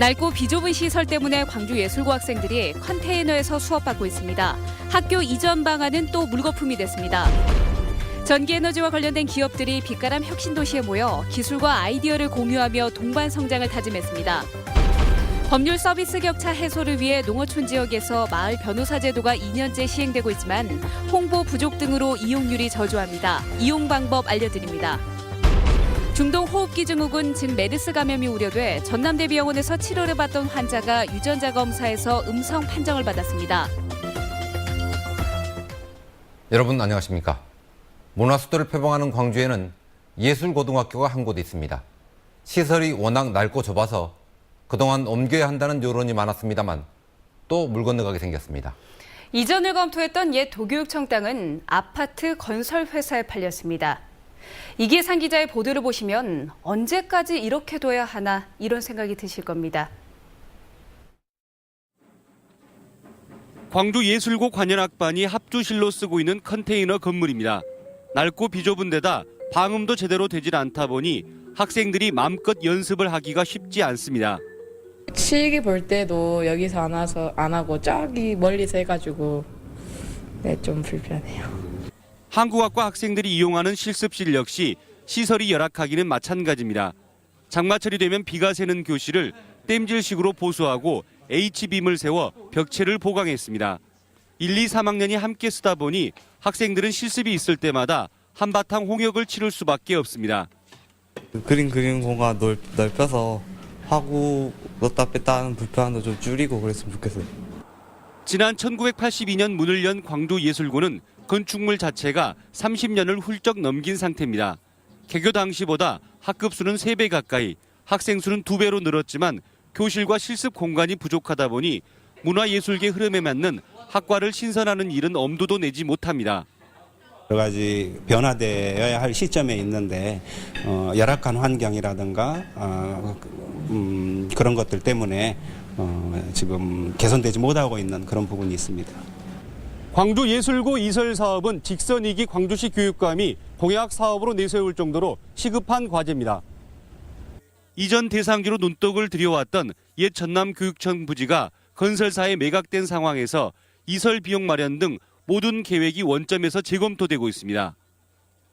낡고 비좁은 시설 때문에 광주 예술고 학생들이 컨테이너에서 수업받고 있습니다. 학교 이전 방안은 또 물거품이 됐습니다. 전기에너지와 관련된 기업들이 빛가람 혁신도시에 모여 기술과 아이디어를 공유하며 동반 성장을 다짐했습니다. 법률 서비스 격차 해소를 위해 농어촌 지역에서 마을 변호사 제도가 2년째 시행되고 있지만 홍보 부족 등으로 이용률이 저조합니다. 이용 방법 알려드립니다. 중동 호흡기 증후군 즉 메르스 감염이 우려돼 전남대병원에서 치료를 받던 환자가 유전자 검사에서 음성 판정을 받았습니다. 여러분 안녕하십니까? 문화수도를 표방하는 광주에는 예술고등학교가 한 곳 있습니다. 시설이 워낙 낡고 좁아서 그동안 옮겨야 한다는 여론이 많았습니다만 또 물 건너가게 생겼습니다. 이전을 검토했던 옛 도교육청 땅은 아파트 건설 회사에 팔렸습니다. 이기상 기자의 보도를 보시면 언제까지 이렇게 둬야 하나 이런 생각이 드실 겁니다. 광주 예술고 관현악반이 합주실로 쓰고 있는 컨테이너 건물입니다. 낡고 비좁은 데다 방음도 제대로 되질 않다 보니 학생들이 마음껏 연습을 하기가 쉽지 않습니다. 실기 볼 때도 여기서 안 와서 안 하고 저기 멀리서 해가지고 네 좀 불편해요. 한국학과 학생들이 이용하는 실습실 역시 시설이 열악하기는 마찬가지입니다. 장마철이 되면 비가 새는 교실을 땜질식으로 보수하고 H빔을 세워 벽체를 보강했습니다. 1, 2, 3학년이 함께 쓰다 보니 학생들은 실습이 있을 때마다 한바탕 홍역을 치를 수밖에 없습니다. 그림 그리는 공간 넓, 넓혀서 화구 넣다 뺐다 하는 불편함도 좀 줄이고 그랬으면 좋겠어요. 지난 1982년 문을 연 광주예술고는 건축물 자체가 30년을 훌쩍 넘긴 상태입니다. 개교 당시보다 학급 수는 3배 가까이, 학생 수는 2배로 늘었지만 교실과 실습 공간이 부족하다 보니 문화예술계 흐름에 맞는 학과를 신선하는 일은 엄두도 내지 못합니다. 여러 가지 변화되어야 할 시점에 있는데 어, 열악한 환경이라든가 어, 음, 그런 것들 때문에 어, 지금 개선되지 못하고 있는 그런 부분이 있습니다. 광주예술고 이설 사업은 직선 이기 광주시 교육감이 공약 사업으로 내세울 정도로 시급한 과제입니다. 이전 대상지로 눈독을 들여왔던 옛 전남 교육청 부지가 건설사에 매각된 상황에서 이설 비용 마련 등 모든 계획이 원점에서 재검토되고 있습니다.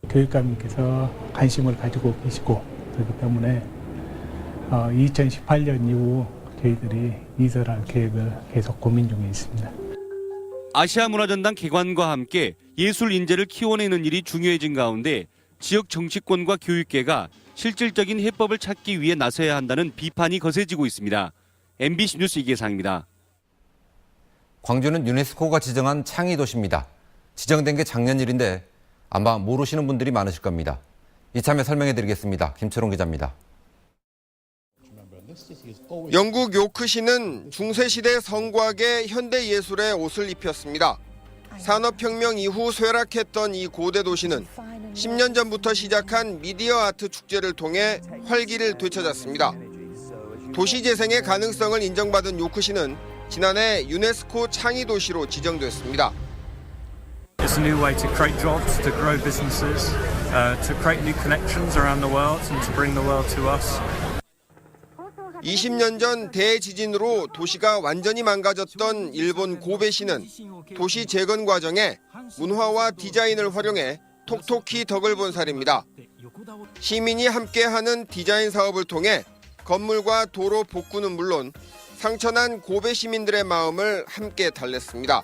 교육감님께서 관심을 가지고 계시고 그렇기 때문에 어, 2018년 이후 저희들이 이설할 계획을 계속 고민 중에 있습니다. 아시아 문화전당 개관과 함께 예술 인재를 키워내는 일이 중요해진 가운데 지역 정치권과 교육계가 실질적인 해법을 찾기 위해 나서야 한다는 비판이 거세지고 있습니다. MBC 뉴스 이계상입니다. 광주는 유네스코가 지정한 창의 도시입니다. 지정된 게 작년 일인데 아마 모르시는 분들이 많으실 겁니다. 이참에 설명해 드리겠습니다. 김철웅 기자입니다. 영국 요크시는 중세시대 성곽의 현대 예술의 옷을 입혔습니다. 산업혁명 이후 쇠락했던 이 고대 도시는 10년 전부터 시작한 미디어 아트 축제를 통해 활기를 되찾았습니다. 도시 재생의 가능성을 인정받은 요크시는 지난해 유네스코 창의 도시로 지정됐습니다. It's a new way to create jobs, to grow businesses, uh, to create new connections around the world, and to bring the world to us. 20년 전 대지진으로 도시가 완전히 망가졌던 일본 고베시는 도시 재건 과정에 문화와 디자인을 활용해 톡톡히 덕을 본 사례입니다. 시민이 함께하는 디자인 사업을 통해 건물과 도로 복구는 물론 상처난 고베 시민들의 마음을 함께 달랬습니다.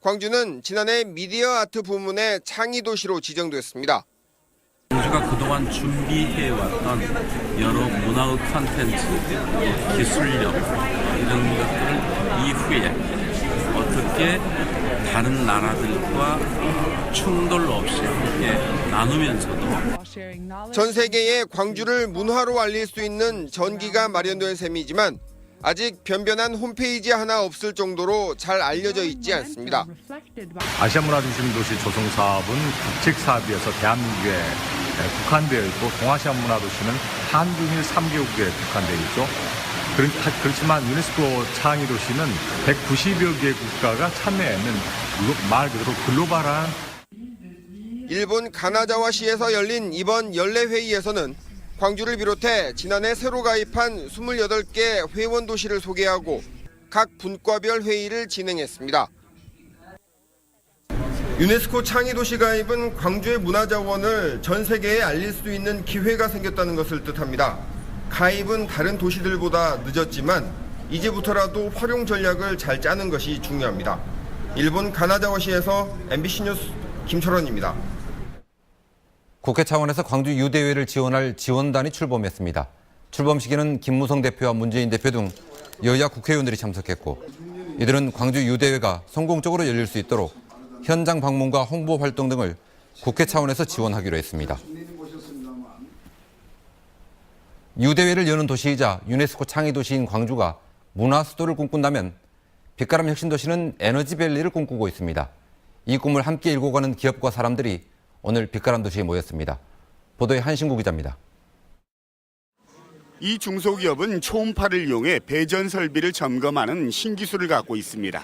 광주는 지난해 미디어 아트 부문의 창의 도시로 지정됐습니다. 광주가 그동안 준비해왔던 여러 문화의 컨텐츠, 기술력 이런 것들을 이후에 어떻게 다른 나라들과 충돌 없이 함께 나누면서도 전 세계에 광주를 문화로 알릴 수 있는 전기가 마련된 셈이지만 아직 변변한 홈페이지 하나 없을 정도로 잘 알려져 있지 않습니다. 아시아 문화 중심 도시 조성 사업은 국책 사업이어서 대한민국에 국한되어 있고 동아시아 문화 도시는 한중일 3개국에 국한되어 있죠. 그렇- 그렇지만 유네스코 창의 도시는 190여 개 국가가 참여하는 말 그대로 글로벌한 일본 가나자와시에서 열린 이번 연례 회의에서는 광주를 비롯해 지난해 새로 가입한 28개 회원 도시를 소개하고 각 분과별 회의를 진행했습니다. 유네스코 창의 도시 가입은 광주의 문화 자원을 전 세계에 알릴 수 있는 기회가 생겼다는 것을 뜻합니다. 가입은 다른 도시들보다 늦었지만 이제부터라도 활용 전략을 잘 짜는 것이 중요합니다. 일본 가나자와시에서 MBC 뉴스 김철원입니다. 국회 차원에서 광주 유대회를 지원할 지원단이 출범했습니다. 출범 시기는 김무성 대표와 문재인 대표 등 여야 국회의원들이 참석했고 이들은 광주 유대회가 성공적으로 열릴 수 있도록 현장 방문과 홍보 활동 등을 국회 차원에서 지원하기로 했습니다. 유대회를 여는 도시이자 유네스코 창의 도시인 광주가 문화 수도를 꿈꾼다면 빛가람 혁신 도시는 에너지 밸리를 꿈꾸고 있습니다. 이 꿈을 함께 일궈가는 기업과 사람들이 오늘 빛가람 도시에 모였습니다. 보도의 한신구 기자입니다. 이 중소기업은 초음파를 이용해 배전 설비를 점검하는 신기술을 갖고 있습니다.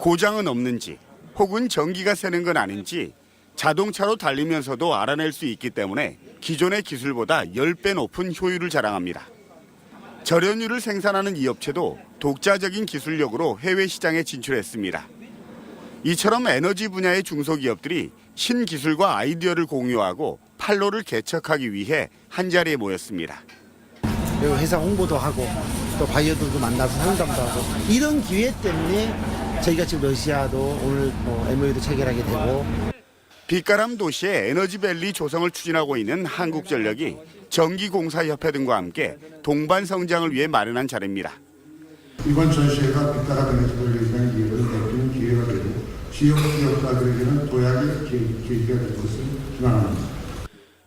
고장은 없는지 혹은 전기가 새는 건 아닌지 자동차로 달리면서도 알아낼 수 있기 때문에 기존의 기술보다 10배 높은 효율을 자랑합니다. 절연유를 생산하는 이 업체도 독자적인 기술력으로 해외 시장에 진출했습니다. 이처럼 에너지 분야의 중소기업들이 신기술과 아이디어를 공유하고 판로를 개척하기 위해 한자리에 모였습니다. 그리고 회사 홍보도 하고 또 바이어들도 만나서 상담도 하고 이런 기회 때문에 저희가 지금 러시아도 오늘 뭐 MOU도 체결하게 되고 빛가람 도시의 에너지밸리 조성을 추진하고 있는 한국전력이 전기공사협회 등과 함께 동반 성장을 위해 마련한 자리입니다. 이번 전시회가 빛가람 에너지밸리 기업을 대표는 기회가 되고 지역 기업가들에게는 도약의 기- 계기가 될 것을 희망합니다.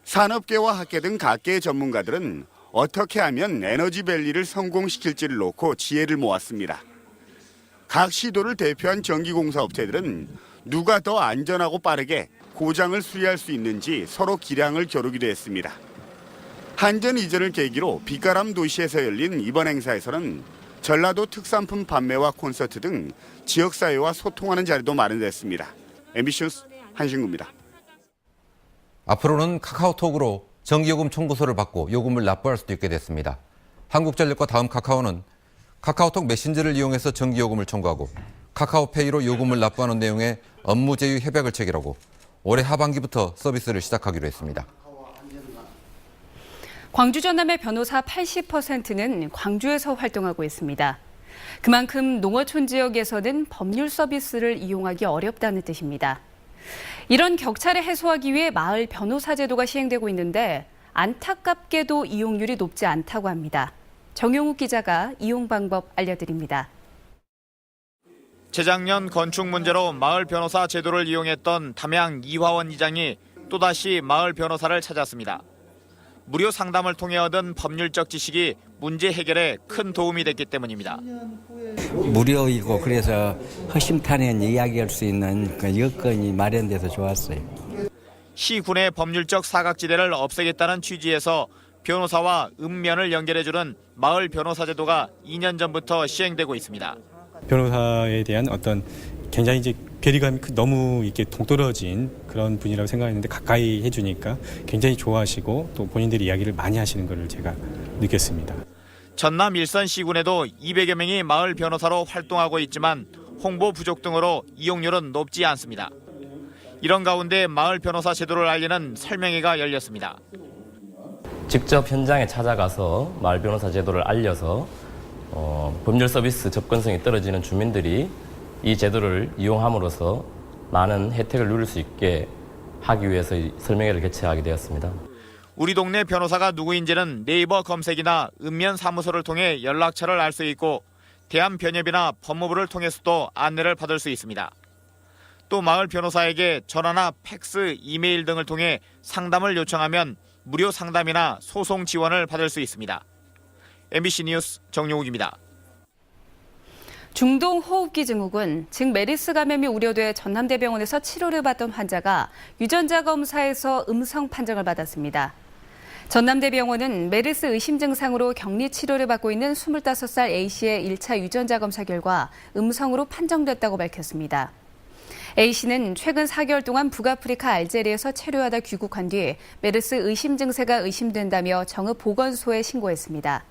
산업계와 학계 등 각계의 전문가들은 어떻게 하면 에너지 밸리를 성공시킬지를 놓고 지혜를 모았습니다. 각 시도를 대표한 전기공사 업체들은 누가 더 안전하고 빠르게 고장을 수리할 수 있는지 서로 기량을 겨루기도 했습니다. 한전 이전을 계기로 빛가람 도시에서 열린 이번 행사에서는 전라도 특산품 판매와 콘서트 등 지역사회와 소통하는 자리도 마련됐습니다. MBC 뉴스 한신구입니다. 앞으로는 카카오톡으로 전기요금 청구서를 받고 요금을 납부할 수도 있게 됐습니다. 한국전력과 다음 카카오는 카카오톡 메신저를 이용해서 전기요금을 청구하고 카카오페이로 요금을 납부하는 내용의 업무 제휴 협약을 체결하고 올해 하반기부터 서비스를 시작하기로 했습니다. 광주 전남의 변호사 80%는 광주에서 활동하고 있습니다. 그만큼 농어촌 지역에서는 법률 서비스를 이용하기 어렵다는 뜻입니다. 이런 격차를 해소하기 위해 마을 변호사 제도가 시행되고 있는데 안타깝게도 이용률이 높지 않다고 합니다. 정용욱 기자가 이용 방법 알려드립니다. 재작년 건축 문제로 마을 변호사 제도를 이용했던 담양 이화원 이장이 또다시 마을 변호사를 찾았습니다. 무료 상담을 통해 얻은 법률적 지식이 문제 해결에 큰 도움이 됐기 때문입니다. 무료이고 그래서 허심탄회한 이야기할 수 있는 그 여건이 마련돼서 좋았어요. 시군의 법률적 사각지대를 없애겠다는 취지에서 변호사와 읍면을 연결해주는 마을 변호사 제도가 2년 전부터 시행되고 있습니다. 변호사에 대한 어떤 굉장히 이제 괴리감이 크- 너무 이렇게 동떨어진 그런 분이라고 생각했는데 가까이 해주니까 굉장히 좋아하시고 또 본인들이 이야기를 많이 하시는 것을 제가 느꼈습니다. 전남 일선 시군에도 200여 명이 마을 변호사로 활동하고 있지만 홍보 부족 등으로 이용률은 높지 않습니다. 이런 가운데 마을 변호사 제도를 알리는 설명회가 열렸습니다. 직접 현장에 찾아가서 마을 변호사 제도를 알려서 어, 법률 서비스 접근성이 떨어지는 주민들이 이 제도를 이용함으로써 많은 혜택을 누릴 수 있게 하기 위해서 이 설명회를 개최하게 되었습니다. 우리 동네 변호사가 누구인지는 네이버 검색이나 읍면 사무소를 통해 연락처를 알 수 있고 대한변협이나 법무부를 통해서도 안내를 받을 수 있습니다. 또 마을 변호사에게 전화나 팩스, 이메일 등을 통해 상담을 요청하면 무료 상담이나 소송 지원을 받을 수 있습니다. MBC 뉴스 정용욱입니다. 중동 호흡기 증후군, 즉 메르스 감염이 우려돼 전남대병원에서 치료를 받던 환자가 유전자 검사에서 음성 판정을 받았습니다. 전남대병원은 메르스 의심 증상으로 격리 치료를 받고 있는 25살 A씨의 1차 유전자 검사 결과 음성으로 판정됐다고 밝혔습니다. A씨는 최근 4개월 동안 북아프리카 알제리에서 체류하다 귀국한 뒤 메르스 의심 증세가 의심된다며 정읍 보건소에 신고했습니다.